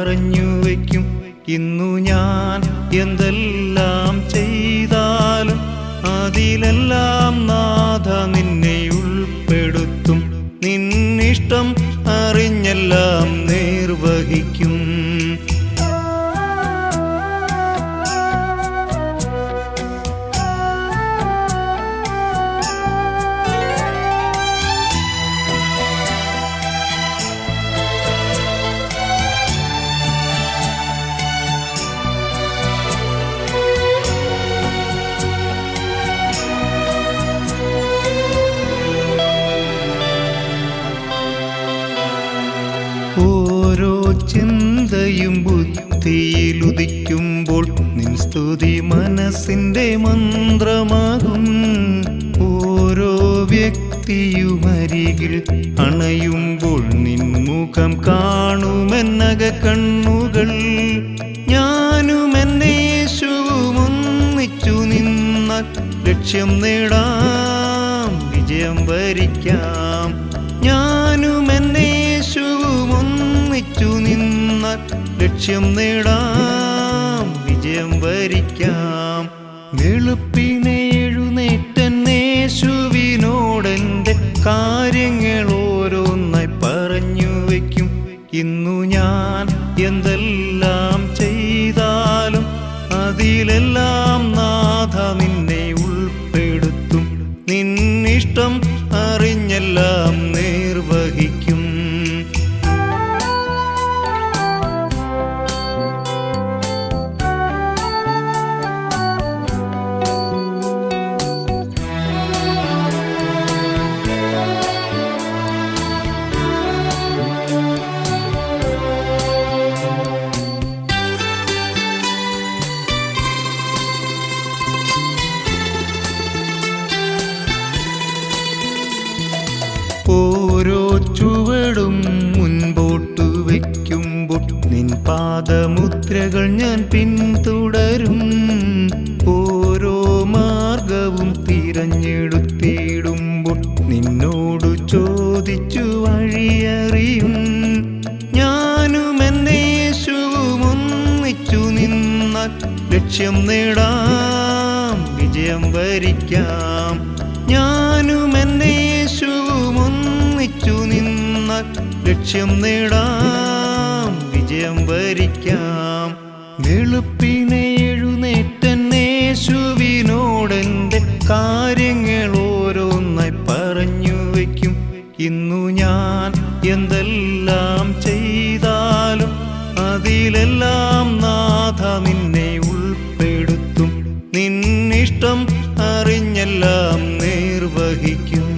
പറഞ്ഞു വയ്ക്കും. ഇന്നു ഞാൻ എന്തെല്ലാം ചിന്തയും ബുദ്ധിയിലുദിക്കുമ്പോൾ നിൻ സ്തുതി മനസ്സിന്റെ മന്ത്രമാകും. ഓരോ വ്യക്തിയുമരികിൽ അണയുമ്പോൾ നിൻ മുഖം കാണുമെന്നക കണ്ണുകൾ. ഞാനും നിന്ന ലക്ഷ്യം നേടാം വിജയം വരിക്കാം. ഞാനും ലക്ഷ്യം നേടാം വിജയം വരിക്കാം. വെളുപ്പിനെ എഴുന്നേറ്റന്നേശുവിനോടെന്റെ കാര്യങ്ങൾ ഓരോന്നായി പറഞ്ഞു വയ്ക്കും ഇന്നു ഞാൻ എന്തെല്ലാം ഓരോ ചുവടും മുൻപോട്ടു വയ്ക്കുമ്പോൾ നിൻ പാദമുദ്രകൾ ഞാൻ പിന്തുടരും. ഓരോ മാർഗവും തിരഞ്ഞെടുത്തിടുമ്പോൾ നിന്നോടു ചോദിച്ചു വഴിയറിയും. ഞാനും ലക്ഷ്യം നേടാം. വിജയം വരിക്കാം ലക്ഷ്യം നേടാം വിജയം വരിക്കാം. വെളുപ്പിനെ എഴുന്നേറ്റന്നേശുവിനോടെന്റെ കാര്യങ്ങൾ ഓരോന്നായി പറഞ്ഞു വയ്ക്കും. ഇന്നു ഞാൻ എന്തെല്ലാം ചെയ്താലും അതിലെല്ലാം നാഥ നിന്നെ ഉൾപ്പെടുത്തും. നിന്നിഷ്ടം അറിഞ്ഞെല്ലാം നിർവഹിക്കും.